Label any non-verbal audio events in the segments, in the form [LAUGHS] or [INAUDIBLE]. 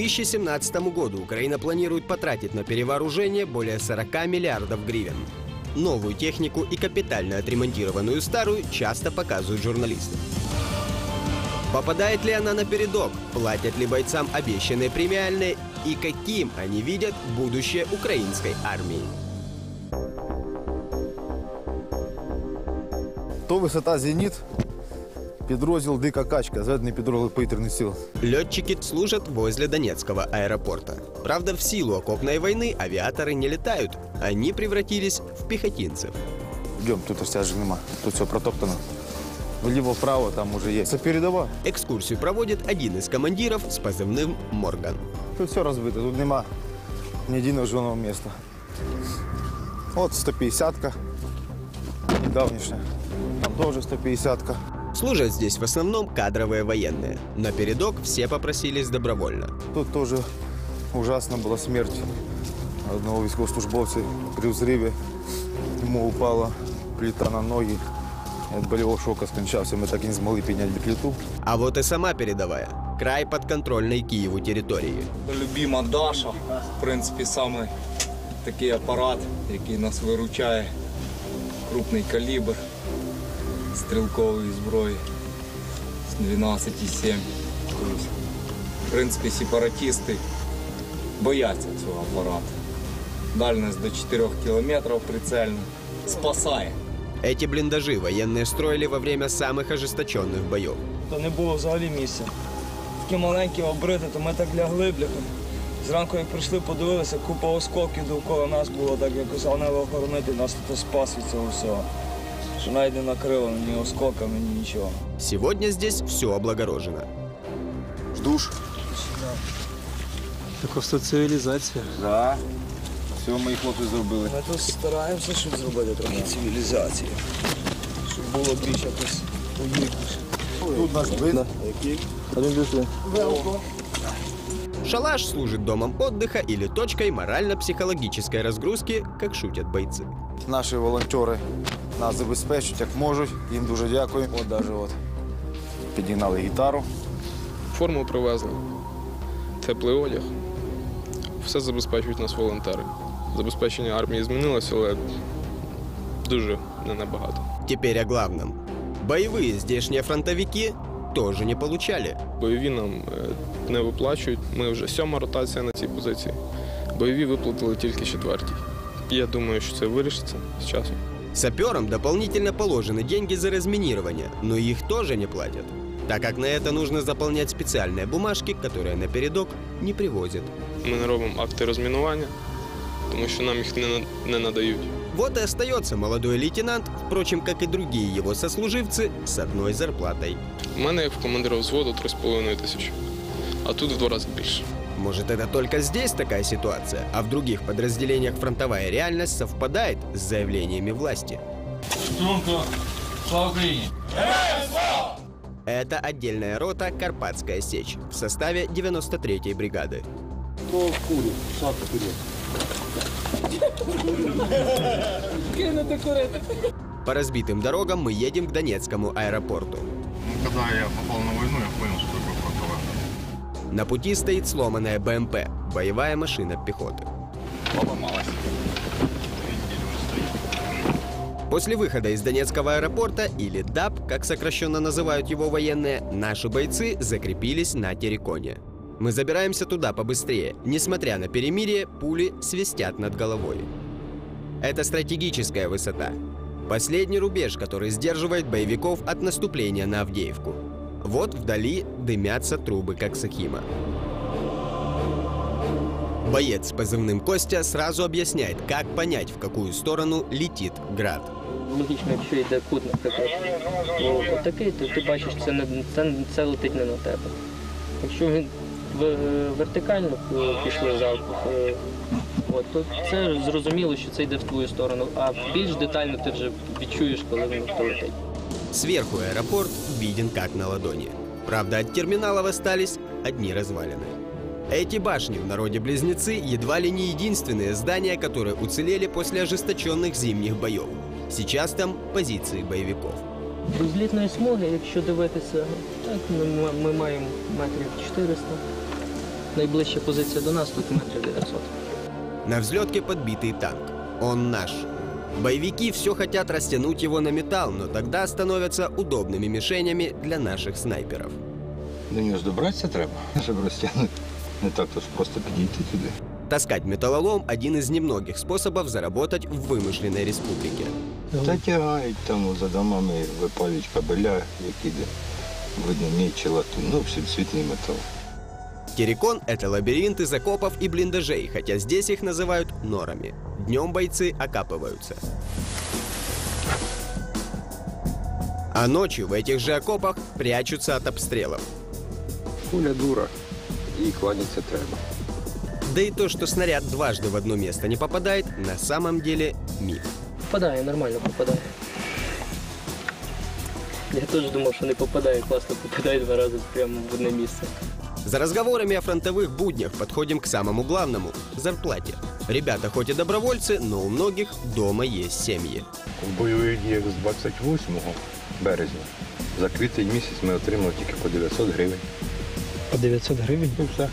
К 2017 году Украина планирует потратить на перевооружение более 40 миллиардов гривен. Новую технику и капитально отремонтированную старую часто показывают журналисты. Попадает ли она на передок? Платят ли бойцам обещанные премиальные? И каким они видят будущее украинской армии? То висота Зеніт, підрозділ Дика качка, зведений підрозділ повітряних сил. Летчики служат возле Донецкого аэропорта. Правда, в силу окопной войны авиаторы не летают. Они превратились в пехотинцев. Йдемо, тут стяжок нема, тут все протоптано. Вліво-вправо там уже є. Це передова. Экскурсию проводит один из командиров с позывным «Морган». Тут все розбито, тут нема ні єдиного жодного міста. От 150-ка, недавнішня. Там теж 150-ка. Служат здесь в основном кадровые военные. На передок все попросились добровольно. Тут теж ужасна була смерть одного військовослужбовця при взриві. Йому упала плита на ноги. Від болевого шока скончався. Ми так і не змогли підняти плиту. А вот и сама передовая. Край подконтрольной Киеву территории. Любима Даша, в принципі, саме такий апарат, який нас виручає. Крупний калібр стрілкової зброї з 12,7. Тобто, В принципі, сепаратисти бояться цього апарату. Дальність до 4 кілометрів прицельно. Спасає. Эти блиндажи военные строили во время самых ожесточенных боев. то не було взагалі місця. Такі маленькі обрити, то ми так лягли, бляха. Зранку, як прийшли, подивилися, купа осколків довкола нас було, так якось але охоронити, нас тут спас від цього всього. Що навіть не накрило ні осколками, ні нічого. Сегодня здесь все облагорожено. Душ. Це просто цивілізація. Да. Все мої хлопці зробили. Ми тут стараємося, щоб зробити трохи цивілізації. Щоб було більш якось уютніше. Тут наш вид. Шалаш служит домом отдыха или точкой морально-психологической разгрузки, как шутят бойцы. Наші волонтери нас забезпечують, як можуть. Їм дуже дякую. От навіть от. Підігнали гітару. Форму привезли, теплий одяг. Все забезпечують нас волонтери. Забезпечення армії змінилося, але дуже не набагато. Теперь о главном. Боевые здешние фронтовики тоже не получали. Бойові нам е, не виплачують. Ми вже сьома ротація на цій позиції. Бойові виплатили тільки четвертій. Я думаю, що це вирішиться з часом. Саперам дополнительно положены деньги за разминирование, но их тоже не платят, так как на это нужно заполнять специальные бумажки, которые на передок не привозят. Ми не робимо акти розмінування, тому що нам їх не, на- не надають. Вот и остается молодой лейтенант, впрочем, как и другие его сослуживцы, с одной зарплатой. У мене як в командира взводу 3,5 тисячі, а тут в два рази більше. Может, это только здесь такая ситуация, а в других подразделениях фронтовая реальность совпадает с заявлениями власти. Это отдельная рота «Карпатская сечь» в составе 93-й бригады. По разбитым дорогам мы едем к Донецкому аэропорту. Ну, когда я попал на войну, я понял, что. На пути стоит сломанная БМП – боевая машина пехоты. Поломалась. После выхода из Донецкого аэропорта, или ДАП, как сокращенно называют его военные, наши бойцы закрепились на Тереконе. Мы забираемся туда побыстрее. Несмотря на перемирие, пули свистят над головой. Это стратегическая высота. Последний рубеж, который сдерживает боевиков от наступления на Авдеевку. Вот вдали дымятся трубы Коксахима. Боец с позывным Костя сразу объясняет, как понять, в какую сторону летит град. логічно, якщо йде кут, наприклад, о, отакий, то ти бачиш, це не це, це летить не на тебе. Якщо він в- вертикально е, пішли залпу, е, от, то це зрозуміло, що це йде в твою сторону, а більш детально ти вже відчуєш, коли він летить. Сверху аэропорт виден как на ладони. Правда, от терминалов остались одни развалины. Эти башни в народе близнецы едва ли не единственные здания, которые уцелели после ожесточенных зимних боев. Сейчас там позиции боевиков. Злітної смуги, якщо дивитися, так, ми, ми маємо метрів 400. Найближча позиція до нас тут метрів 900. На взлетке подбитый танк. Он наш. Боевики все хотят растянуть его на металл, но тогда становятся удобными мишенями для наших снайперов. До нього ж добратися треба, [LAUGHS] щоб розтягнути. Не так то ж просто підійти туди. Таскать металлолом – один из немногих способов заработать в вымышленной республике. Та тягають там за домами, випалюють кабеля, які де видно мідь чи латунь. Ну, в общем, світлий метал. Терекон – это лабиринт из окопов и блиндажей, хотя здесь их называют норами. Днем бойцы окапываются. А ночью в этих же окопах прячутся от обстрелов. Куля дура, і кланяться треба. Да и то, что снаряд дважды в одно место не попадает, на самом деле миф. Попадає, нормально попадає. Я теж думав, що не попадає, класно попадає два рази прямо в одне місце. За разговорами о фронтовых буднях подходим к самому главному – зарплате. Ребята хоть и добровольцы, но у многих дома есть семьи. В бойових діях з 28 березня за квітень місяць ми отримали тільки по 900 гривень. По 900 гривень? І все.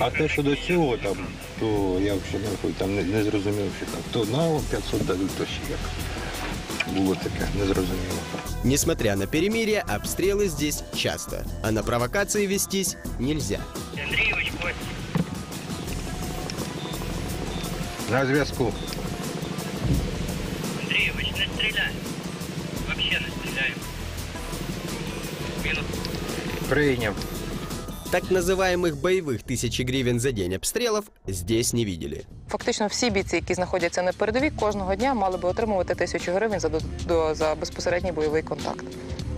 А те, що до цього там, то я взагалі не рахую, там не, не зрозумів, що там. То на 500 дадуть, то ще як. Було таке, незрозуміло. Несмотря на перемирие, обстрелы здесь часто, а на провокации вестись нельзя. На зв'язку. Андреевич, не стреляй. Вообще не стреляем. Минус. Прийняв. Так называемых боевых тысячи гривен за день обстрелов здесь не видели. Фактично всі бійці, які знаходяться на передовій, кожного дня мали би отримувати тисячу гривень за, до, до- за безпосередній бойовий контакт.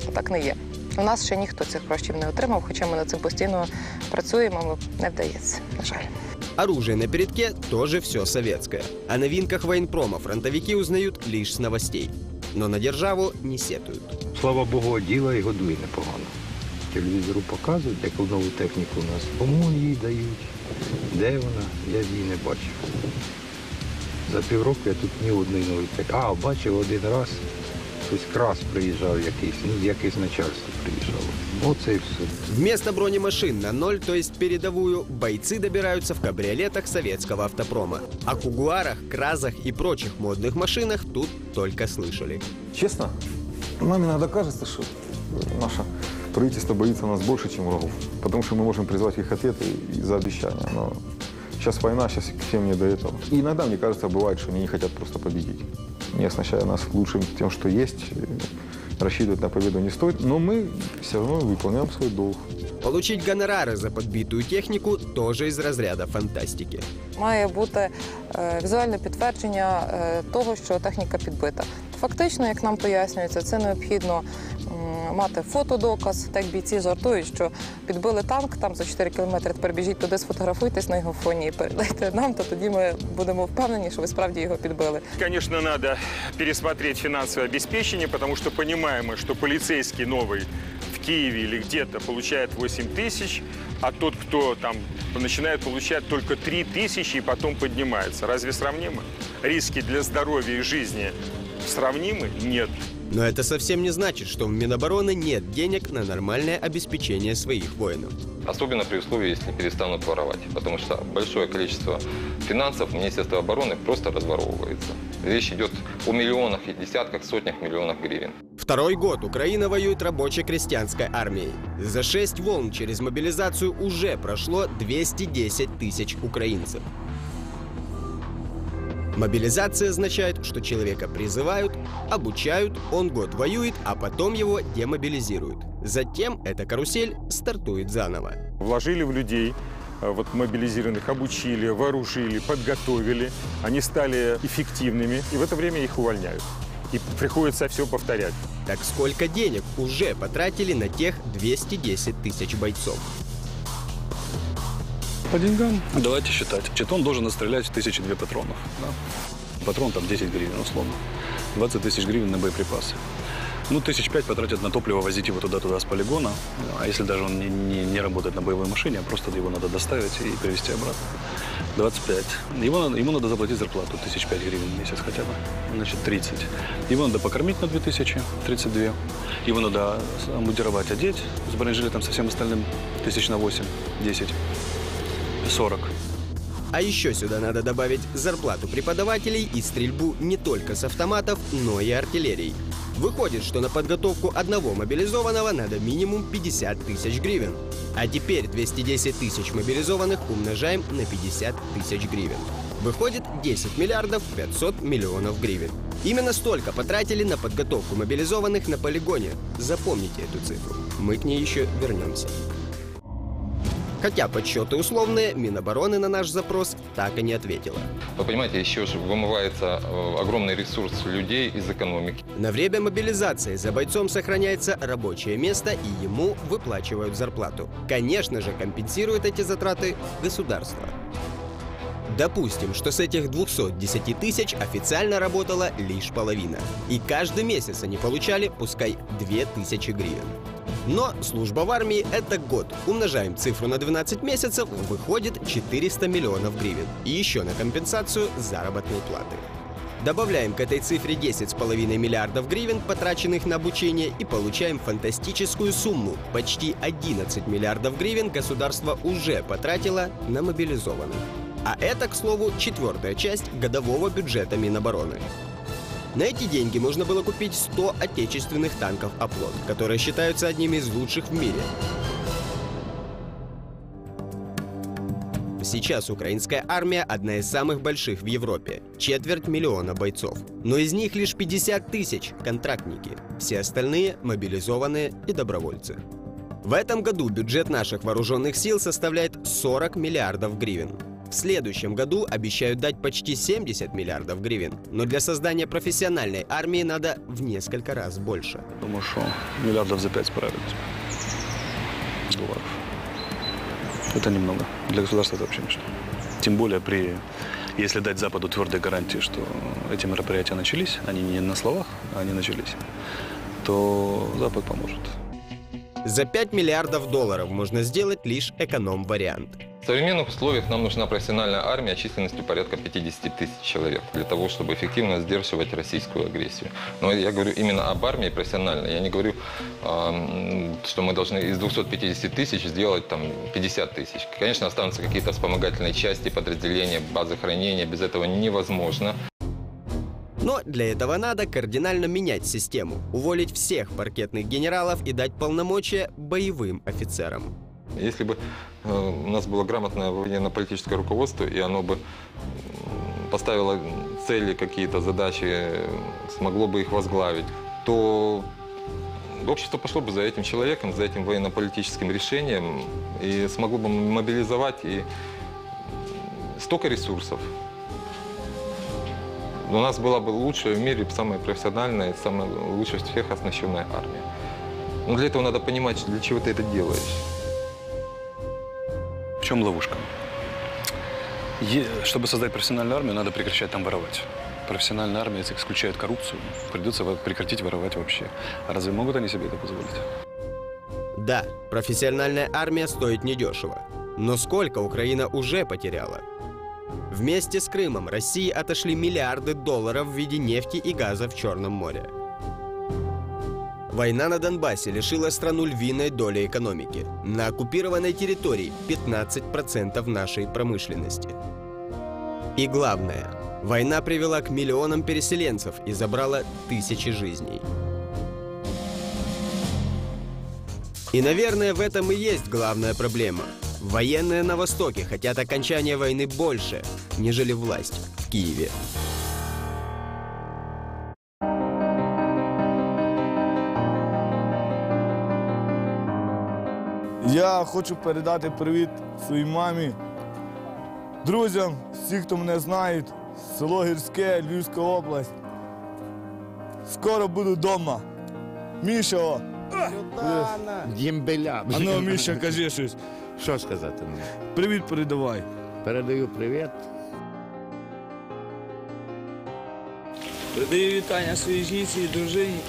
А так не є. У нас ще ніхто цих коштів не отримав, хоча ми над цим постійно працюємо, але не вдається, на жаль. Оружие на передке тоже все советское. О новинках военпрома фронтовики узнают лишь с новостей. Но на державу не сетуют. Слава Богу, діла і годує непогано. Телевізору показують, яку нову техніку у нас. Кому їй дають, де вона, я її не бачив. За півроку я тут ні одної нової техніки. А, бачив один раз, хтось крас приїжджав якийсь, ну, якесь начальство приїжджало. Оце і все. Вместо бронемашин на ноль, то есть передовую, бойцы добираются в кабриолетах советского автопрома. О кугуарах, кразах и прочих модных машинах тут только слышали. Честно, нам иногда кажется, что наше правительство боится нас больше, чем врагов. Потому что мы можем призвать их ответы и за обещания. Но сейчас война, сейчас всем не до этого. И иногда, мне кажется, бывает, что они не хотят просто победить. Не оснащая нас лучшим тем, что есть, э, рассчитывать на победу не стоит. Но мы все равно выполняем свой долг. Получить гонорары за подбитую технику тоже из разряда фантастики. Має бути е, візуальне підтвердження е, того, що техніка підбита. Фактично, як нам пояснюється, це необхідно м, мати фотодоказ. Так бійці жартують, що підбили танк там за 4 кілометри. Тепер біжіть туди, сфотографуйтесь на його фоні і передайте нам. То тоді ми будемо впевнені, що ви справді його підбили. Конечно, надо пересмотреть финансовое обеспечение, потому что понимаем мы, что полицейский новый в Киеве или где-то получает 8 тысяч, а тот, кто там начинает получать только 3 тысячи и потом поднимается. Разве сравнимо? Риски для здоровья и жизни сравнимы? Нет. Но это совсем не значит, что в Минобороны нет денег на нормальное обеспечение своих воинов. Особенно при условии, если перестанут воровать. Потому что большое количество финансов в Министерстве обороны просто разворовывается. Речь идет о миллионах и десятках, сотнях миллионов гривен. Второй год Украина воюет рабоче-крестьянской армией. За шесть волн через мобилизацию уже прошло 210 тысяч украинцев. Мобилизация означает, что человека призывают, обучают, он год воюет, а потом его демобилизируют. Затем эта карусель стартует заново. Вложили в людей, э, вот мобилизированных, обучили, вооружили, подготовили. Они стали эффективными, и в это время их увольняют. И приходится все повторять. Так сколько денег уже потратили на тех 210 тысяч бойцов? По деньгам, давайте считать. Четон должен отстрелять тысячи две патронов. да. Патрон там 10 гривен, условно. 20 тысяч гривен на боеприпасы. Ну, тысяч пять потратят на топливо, возить его туда-туда с полигона. А если даже он не, не, не работает на боевой машине, а просто его надо доставить и привезти обратно. 25. Его, ему надо заплатить зарплату, тысяч пять гривен в месяц хотя бы. Значит, 30. Его надо покормить на 2000, 32. Его надо амбудировать, одеть с бронежилетом, со всем остальным, тысяч на 8, 10, 40. А еще сюда надо добавить зарплату преподавателей и стрельбу не только с автоматов, но и артиллерии. Выходит, что на подготовку одного мобилизованного надо минимум 50 тысяч гривен. А теперь 210 тысяч мобилизованных умножаем на 50 тысяч гривен. Выходит 10 миллиардов 500 миллионов гривен. Именно столько потратили на подготовку мобилизованных на полигоне. Запомните эту цифру. Мы к ней еще вернемся. Хотя подсчеты условные, Минобороны на наш запрос так и не ответила. Вы понимаете, еще же вымывается э, огромный ресурс людей из экономики. На время мобилизации за бойцом сохраняется рабочее место и ему выплачивают зарплату. Конечно же, компенсирует эти затраты государство. Допустим, что с этих 210 тысяч официально работала лишь половина. И каждый месяц они получали, пускай, 2000 гривен. Но служба в армии – это год. Умножаем цифру на 12 месяцев, выходит 400 миллионов гривен. И еще на компенсацию заработной платы. Добавляем к этой цифре 10,5 миллиардов гривен, потраченных на обучение, и получаем фантастическую сумму. Почти 11 миллиардов гривен государство уже потратило на мобилизованных. А это, к слову, четвертая часть годового бюджета Минобороны. На эти деньги можно было купить 100 отечественных танков «Оплот», которые считаются одними из лучших в мире. Сейчас украинская армия одна из самых больших в Европе. Четверть миллиона бойцов. Но из них лишь 50 тысяч – контрактники. Все остальные – мобилизованные и добровольцы. В этом году бюджет наших вооруженных сил составляет 40 миллиардов гривен. В следующем году обещают дать почти 70 миллиардов гривен. Но для создания профессиональной армии надо в несколько раз больше. Думаю, что миллиардов за пять справились. Долларов. Это немного. Для государства это вообще ничто. Тем более при... Если дать Западу твердые гарантии, что эти мероприятия начались, они не на словах, а они начались, то Запад поможет. За 5 миллиардов долларов можно сделать лишь эконом-вариант. В современных условиях нам нужна профессиональная армия численностью порядка 50 тысяч человек для того, чтобы эффективно сдерживать российскую агрессию. Но я говорю именно об армии профессиональной. Я не говорю, эм, что мы должны из 250 тысяч сделать там 50 тысяч. Конечно, останутся какие-то вспомогательные части, подразделения, базы хранения. Без этого невозможно. Но для этого надо кардинально менять систему, уволить всех паркетных генералов и дать полномочия боевым офицерам. Если бы э, у нас было грамотное военно-политическое руководство, и оно бы поставило цели, какие-то задачи, смогло бы их возглавить, то общество пошло бы за этим человеком, за этим военно-политическим решением и смогло бы мобилизовать и столько ресурсов. У нас была бы лучшая в мире, самая профессиональная, самая лучшая всех оснащенная армия. Но для этого надо понимать, для чего ты это делаешь. Чем ловушка? Чтобы создать профессиональную армию, надо прекращать там воровать. Профессиональная армия исключает коррупцию. Придется прекратить воровать вообще. А разве могут они себе это позволить? Да, профессиональная армия стоит недешево. Но сколько Украина уже потеряла? Вместе с Крымом России отошли миллиарды долларов в виде нефти и газа в Черном море. Война на Донбассе лишила страну львиной доли экономики. На оккупированной территории 15% нашей промышленности. И главное, война привела к миллионам переселенцев и забрала тысячи жизней. И, наверное, в этом и есть главная проблема. Военные на Востоке хотят окончания войны больше, нежели власть в Киеве. Я хочу передати привіт своїй мамі, друзям, всі, хто мене знають, село Гірське, Львівська область. Скоро буду вдома. Міша, о, Дімбеля. а ну, Міша, кажи щось. Що сказати? ну? Привіт передавай. Передаю привіт. Передаю вітання своїй жінці і дружині.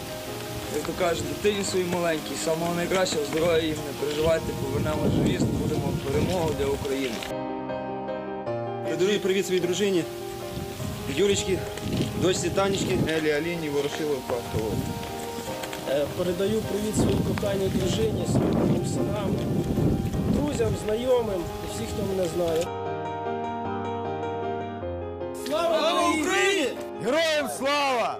Як то кажуть, дитині своїй маленькій, самого найкращого здоров'я їм, не переживайте, повернемо живі, будемо перемогу для України. Передаю привіт своїй дружині, Юлечки, дочці Танечки, Елі Аліні, Ворошилов, Павло. Е, Передаю привіт своїй коханій дружині, своїм синам, друзям, знайомим і всіх, хто мене знає. Слава Україні! Героям слава!